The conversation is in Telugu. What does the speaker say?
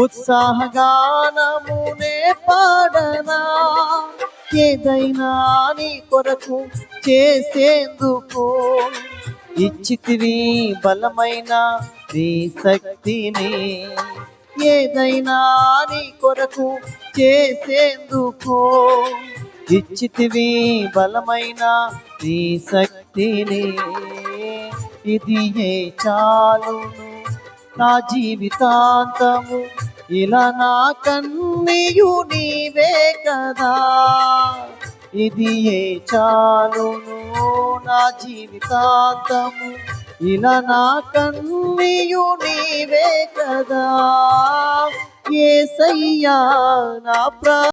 ఉత్సాహగానమునే పాడనా? ఏదైనా నీ కొరకు చేసేందుకు ఇచ్చితివి బలమైన నీ శక్తిని. ఏదైనా నీ కొరకు చేసేందుకు ఇచ్చితివి బలమైన నీ శక్తిని. ఇది ఏ చాలును? నా జీవితాంతము ఇలా నా కన్నీయు నీవే కదా. ఇది ఏ చాలును నా జీవితాంతము. ఇలా నా కన్నీయు నీవే కదా. ఏసయ్యా నా ప్రా